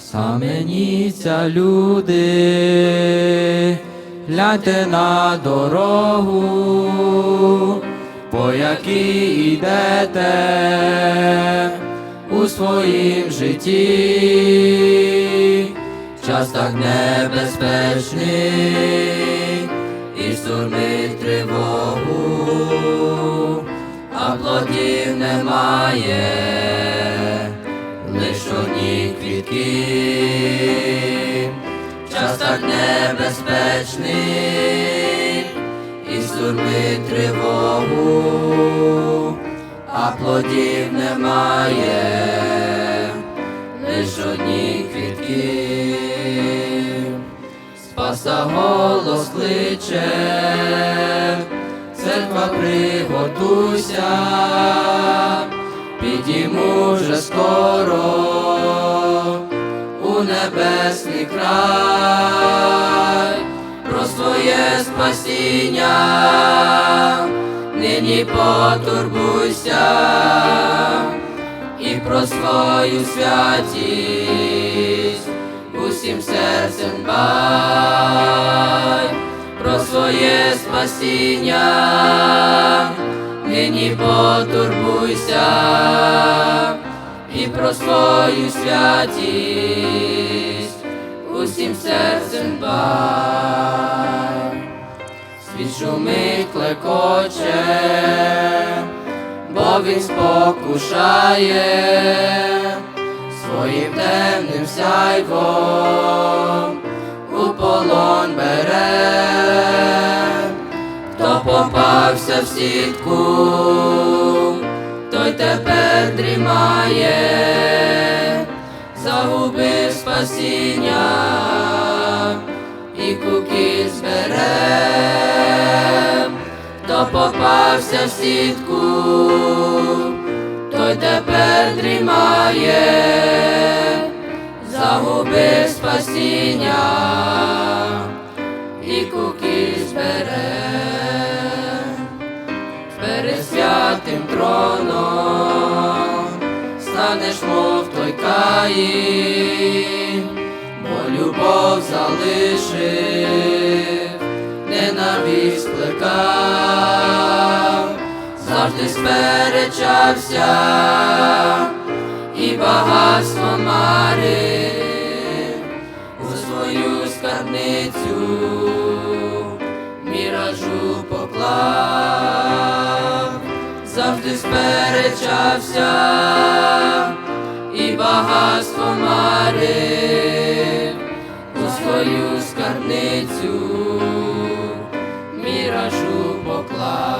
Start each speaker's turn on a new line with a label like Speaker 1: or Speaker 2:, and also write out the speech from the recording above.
Speaker 1: Саменіться люди, гляньте на дорогу, по якій йдете у своїм житті, час так небезпечний і сурмить тривогу, а плодів немає одні час так небезпечний. І сурмить тривогу, а плодів немає, лиш одні квітки, спаса голос кличе, церква приготуйся. Підійму вже скоро небесний край, про своє спасіння, нині потурбуйся і про свою святість усім серцем бай, про своє спасіння. Нині потурбуйся і про свою святість усім серцем бай. Світ шумить клекоче, бо він спокушає своїм темним сяйвом у полон бере хто попався в сітку, той тепер дрімає, загубив спасіння і куки збере, хто попався в сітку, той тепер дрімає, загубив спасіння і куки станеш, мов той Каїн, бо любов залишив, ненависть плекав, завжди сперечався і багатство марив. У свою скарбницю міражу поклав, ти сперечався і багатство марив у свою скарницю міражу поклав.